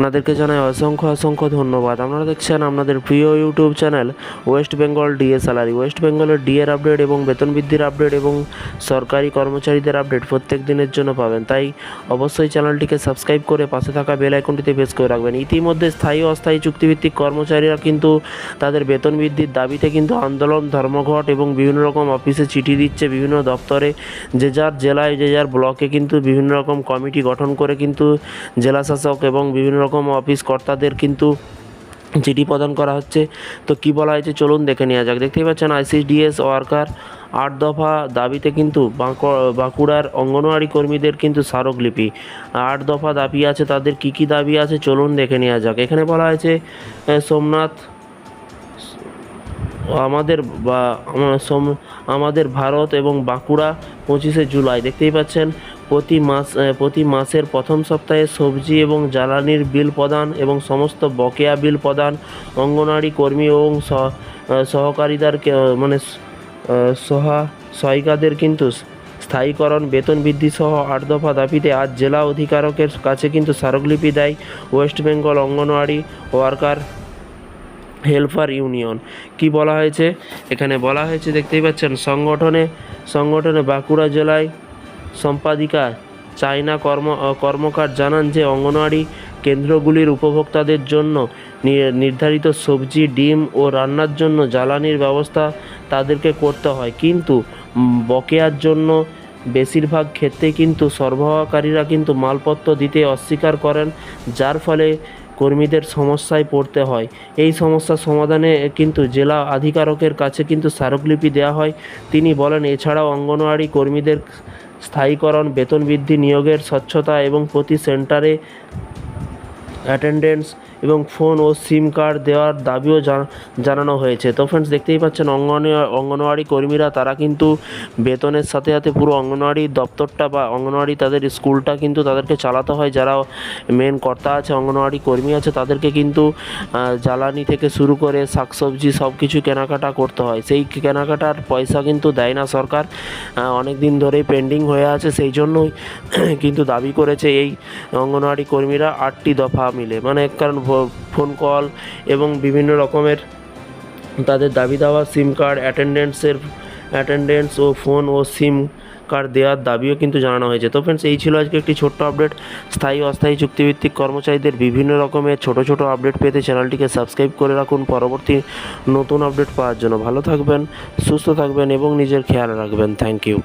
আপনাদেরকে জানাই অসংখ্য অসংখ্য ধন্যবাদ। আপনারা দেখছেন আপনাদের প্রিয় YouTube channel West Bengal DA salary. West বেঙ্গলের ডিএর আপডেট এবং বেতন বৃদ্ধির আপডেট এবং সরকারি কর্মচারীদের আপডেট প্রত্যেক দিনের জন্য পাবেন। তাই অবশ্যই চ্যানেলটিকে সাবস্ক্রাইব করে পাশে থাকা বেল আইকনটিতে প্রেস করে রাখবেন। ইতিমধ্যে স্থায়ী অস্থায়ী চুক্তিভিত্তিক কর্মচারীরা কিন্তু তাদের বেতন বৃদ্ধির দাবিতে কিন্তু আন্দোলন, ধর্মঘট এবং বিভিন্ন রকম অফিসে চিঠি দিচ্ছে বিভিন্ন দপ্তরে। যে যার জেলায়, যে যার ব্লকে কিন্তু বিভিন্ন রকম কমিটি গঠন করে কিন্তু জেলা শাসক এবং বিভিন্ন রকম অফিস কর্তাদের কিন্তু চিঠি প্রদান করা হচ্ছে। তো কি বলা হয়েছে চলুন দেখে নেওয়া যাক। দেখতেই পাচ্ছেন আইসিডিএস ওয়ার্কার আট দফা দাবিতে কিন্তু বাঁক- বাঁকুড়ার অঙ্গনওয়াড়ি কর্মীদের কিন্তু স্মারকলিপি। আট দফা দাবি আছে, তাদের কি কি দাবি আছে চলুন দেখে নেওয়া যাক। এখানে বলা হয়েছে সোমনাথ, আমাদের বা আমাদের ভারত এবং বাঁকুড়া পঁচিশে জুলাই। দেখতেই পাচ্ছেন প্রতি মাস প্রতি মাসের প্রথম সপ্তাহে সবজি এবং জ্বালানির বিল প্রদান এবং সমস্ত বকেয়া বিল প্রদান। অঙ্গনওয়াড়ি কর্মী এবং সহকারীদের মানে সহা, সহায়িকাদের কিন্তু স্থায়ীকরণ, বেতন বৃদ্ধি সহ আট দফা দাবিতে আজ জেলা অধিকারকের কাছে কিন্তু স্মারকলিপি দেয় West Bengal anganwadi worker helper union. কি বলা হয়েছে? এখানে বলা হয়েছে, দেখতেই পাচ্ছেন, সংগঠনে সংগঠনে বাঁকুড়া জেলায় সম্পাদিকা চায়না কর্ম কর্মকার জানান যে অঙ্গনওয়াড়ি কেন্দ্রগুলির উপভোক্তাদের জন্য নির্ধারিত সবজি, ডিম ও রান্নার জন্য জ্বালানির ব্যবস্থা তাদেরকে করতে হয়। কিন্তু বকেয়ার জন্য বেশিরভাগ ক্ষেত্রে কিন্তু সরবরাহকারীরা কিন্তু মালপত্র দিতে অস্বীকার করেন, যার ফলে কর্মীদের সমস্যায় পড়তে হয়। এই সমস্যা সমাধানে কিন্তু জেলা আধিকারকের কাছে কিন্তু স্মারকলিপি দেওয়া হয়। তিনি বলেন, এছাড়াও অঙ্গনওয়াড়ি কর্মীদের স্থায়ীকরণ বেতন বৃদ্ধি নিয়োগের স্বচ্ছতা এবং প্রতি সেন্টারে অ্যাটেন্ডেন্স এবং ফোন ও সিম কার্ড দেওয়ার দাবিও জানানো হয়েছে। তো ফ্রেন্ডস দেখতেই পাচ্ছেন অঙ্গনওয়া অঙ্গনওয়াড়ি কর্মীরা, তারা কিন্তু বেতনের সাথে সাথে পুরো অঙ্গনওয়াড়ি দপ্তরটা বা অঙ্গনওয়াড়ি তাদের স্কুলটা কিন্তু তাদেরকে চালাতে হয়। যারা মেন কর্তা আছে, অঙ্গনওয়াড়ি কর্মী আছে, তাদেরকে কিন্তু জ্বালানি থেকে শুরু করে শাকসবজি সব কিছু কেনাকাটা করতে হয়। সেই কেনাকাটার পয়সা কিন্তু দেয় না সরকার। অনেক দিন ধরেই পেন্ডিং হয়ে আছে। সেই জন্যই কিন্তু দাবি করেছে এই অঙ্গনওয়াড়ি কর্মীরা আটটি দফা মিলে। মানে কারণ ফোন কল এবং বিভিন্ন রকমের তাদের দাবি দেওয়া সিম কার্ড অ্যাটেন্ডেন্সের অ্যাটেন্ডেন্স ও ফোন ও সিম কার্ড দেওয়ার দাবিও কিন্তু জানানো হয়েছে। তো ফ্রেন্ডস এই ছিল আজকে একটি ছোট্ট আপডেট স্থায়ী অস্থায়ী চুক্তিভিত্তিক কর্মচারীদের বিভিন্ন রকমের ছোট ছোট আপডেট পেতে চ্যানেলটিকে সাবস্ক্রাইব করে রাখুন। পরবর্তী নতুন আপডেট পাওয়ার জন্য ভালো থাকবেন, সুস্থ থাকবেন এবং নিজের খেয়াল রাখবেন। Thank you